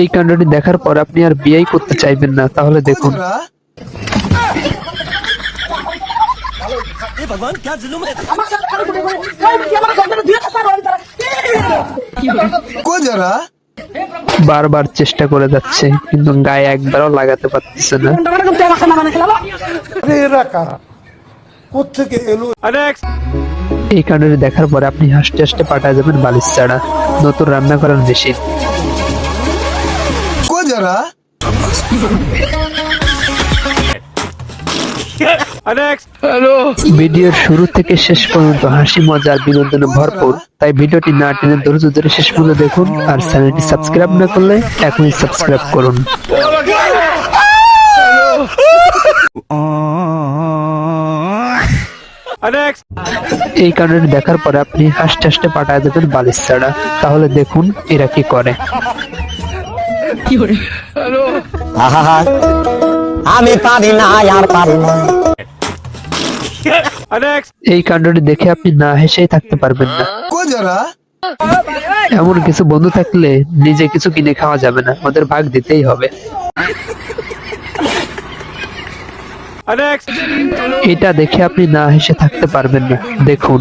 এই কাণ্ডটি দেখার পর আপনি আর বিয়েই করতে চাইবেন না তাহলে দেখুন। বারবার চেষ্টা করে যাচ্ছে কিন্তু গায়ে একবারও লাগাতে পারতেছে না। এই কাণ্ডটি দেখার পরে আপনি হাসতে হাসতে পাঠায় যাবেন বালিশ ছাড়া। নতুন রান্না করার মেশিন। ভিডিওর শুরু থেকে শেষ পর্যন্ত হাসি মজার বিনোদনে ভরপুর। তাই ভিডিওটি না টেনে ধৈর্য ধরে শেষ পর্যন্ত দেখুন আর চ্যানেলটি সাবস্ক্রাইব না করলে এখনই সাবস্ক্রাইব করুন। এই কারণে দেখার পরে আপনি হাসতে হাসতে পাঠায় দেবেন বালিশ ছাড়া। তাহলে দেখুন এরা কি করে। আমি পারি না আর পারি না এই কাণ্ডটি দেখে আপনি না হেসেই থাকতে পারবেন না। এমন কিছু বন্ধু থাকলে নিজে কিছু কিনে খাওয়া যাবে না, ওদের ভাগ দিতেই হবে। এটা দেখে আপনি না হেসে থাকতে পারবেন না। দেখুন,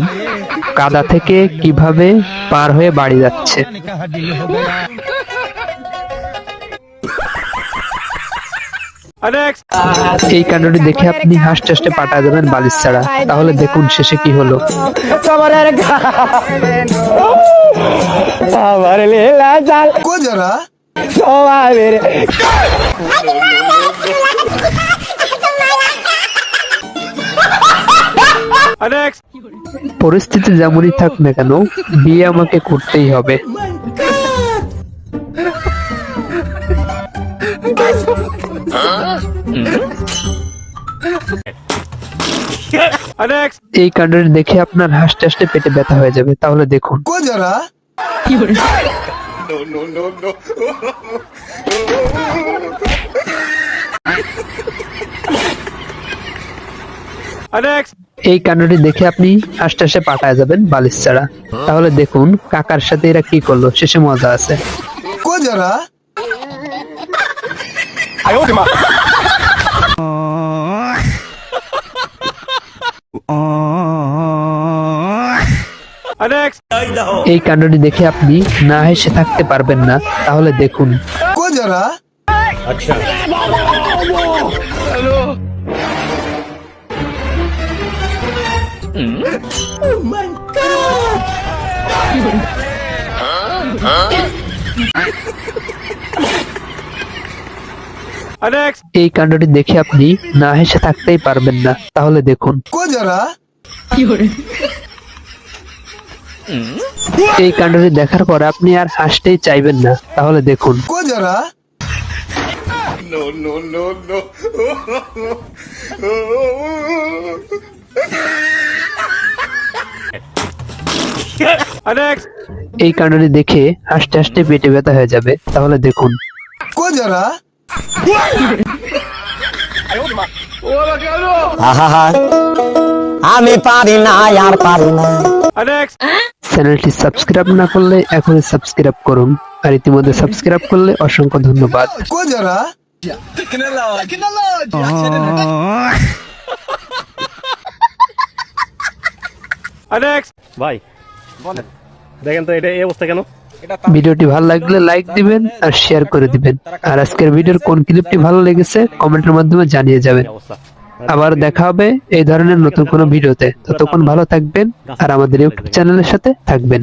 কাদা থেকে কীভাবে পার হয়ে বাড়ি যাচ্ছে। এই কাণ্ডটি দেখে আপনি হাসতে হাসতে পাঠা যাবেন বালিশ ছাড়া। তাহলে দেখুন শেষে কি হলো। পরিস্থিতি যেমনই থাক না কেন বিয়ে আমাকে করতেই হবে। এই কাণ্ডটি দেখে আপনার হাসতে হাসতে পেটে ব্যথা হয়ে যাবে তাহলে দেখুন। এই কাণ্ডটি দেখে আপনি হাসতে হাসতে পাঠায় যাবেন বালিশ ছাড়া। তাহলে দেখুন কাকার সাথে এরা কি করল শেষে মজা আছে। এই কাণ্ডটি দেখে আপনি না হেসে থাকতে পারবেন না তাহলে দেখুন। এই কাণ্ডটি দেখে আপনি না হেসে থাকতেই পারবেন না। তাহলে দেখুন। এই কাণ্ডটি দেখার পর আপনি আর হাসতেই চাইবেন না। তাহলে দেখুন। এই কাণ্ডটি দেখে হাসতে হাসতে পেটে ব্যথা হয়ে যাবে। তাহলে দেখুন। আহা আমি পারি না আর পারি না। চ্যানেলটি সাবস্ক্রাইব না করলে এখনই সাবস্ক্রাইব করুন। আর ইতিমধ্যে সাবস্ক্রাইব করলে অসংখ্য ধন্যবাদ। ভাই দেখেন তো এটা এই অবস্থা কেন? ভিডিওটি ভালো লাগলে লাইক দিবেন আর শেয়ার করে দিবেন। আর আজকের ভিডিওর কোন ক্লিপটি ভালো লেগেছে কমেন্টের মাধ্যমে জানিয়ে যাবেন। আবার দেখা হবে এই ধরনের নতুন কোনো ভিডিওতে। ততক্ষণ ভালো থাকবেন আর আমাদের ইউটিউব চ্যানেলের সাথে থাকবেন।